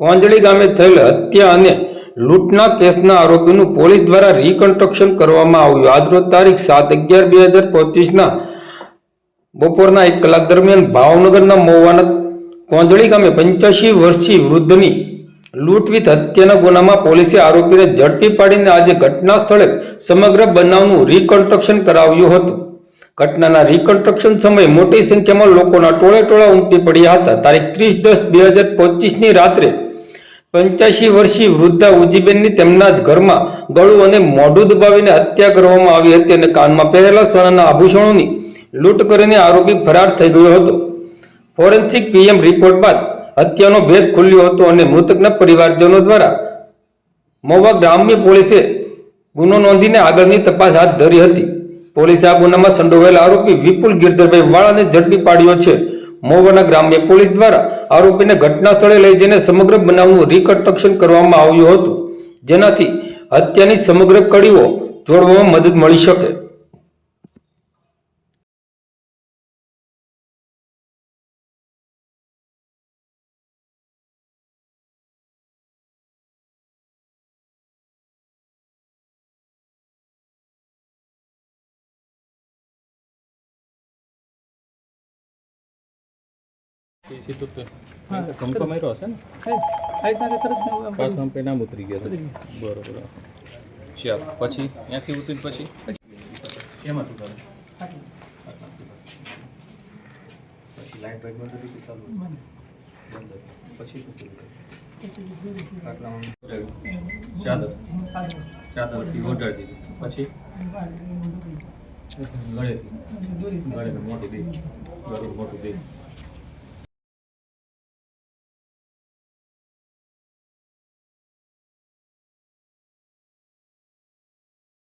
કોંજળી ગામે થયેલ હત્યા અને લૂંટના કેસના આરોપીનું પોલીસ દ્વારા રિકન્સ્ટ્રક્શન કરવામાં આવ્યું. આજરોજ તારીખ સાત અગિયાર બે હજાર પચીસના બપોરના એક કલાક દરમિયાન ભાવનગરના મોવાના કોંજળી ગામે પંચ્યાસી વર્ષીય વૃદ્ધની લૂંટવીત હત્યાના ગુનામાં પોલીસે આરોપીને ઝડપી પાડીને આજે ઘટના સ્થળે સમગ્ર બનાવનું રિકન્સ્ટ્રક્શન કરાવ્યું હતું. ઘટનાના રિકન્સ્ટ્રક્શન સમયે મોટી સંખ્યામાં લોકોના ટોળે ટોળા ઉમટી પડ્યા હતા. તારીખ ત્રીસ દસ બે હજાર પચીસની રાત્રે પંચ્યાસી વર્ષીય વૃદ્ધા ઉજીબેનની તેમના જ ઘરમાં ગળું અને મોઢું દબાવીને હત્યા કરવામાં આવી હતી અને કાનમાં પહેરેલા સોનાના આભૂષણોની લૂંટ કરીને આરોપી ફરાર થઈ ગયો હતો. ફોરેન્સિક પીએમ રિપોર્ટ બાદ હત્યાનો ભેદ ખુલ્યો હતો અને મૃતકના પરિવારજનો દ્વારા મહુવા ગ્રામ્ય પોલીસે ગુનો નોંધીને આગળની તપાસ હાથ ધરી હતી. પોલીસે આ ગુનામાં સંડોવાયેલા આરોપી વિપુલ ગિરધરભાઈ વાળાને ઝડપી પાડ્યો છે. મહુવાના ગ્રામ્ય પોલીસ દ્વારા આરોપીને ઘટના સ્થળે લઈ જઈને સમગ્ર બનાવનું રિકન્સ્ટ્રક્શન કરવામાં આવ્યું હતું. જેનાથી હત્યાની સમગ્ર કડીઓ જોડવામાં મદદ મળી શકે. સિત્તોતેર ધમકો માર્યો હશે ને પાછો આમ કઈ નામ ઉતરી ગયો હતો. બરોબર ચાલ પછી ત્યાંથી ઉતરી પછી શેમાં શું કરે પછી લાઈટ બાઈટ બંધ હતી કે ચાલુ બંધ હતી. પછી શું કર્યું? આટલામાં ચાદર ચાદરથી ઓઢાડી દીધી પછી ગળેથી ગળેથી મોટું દે ગળું મોટું દે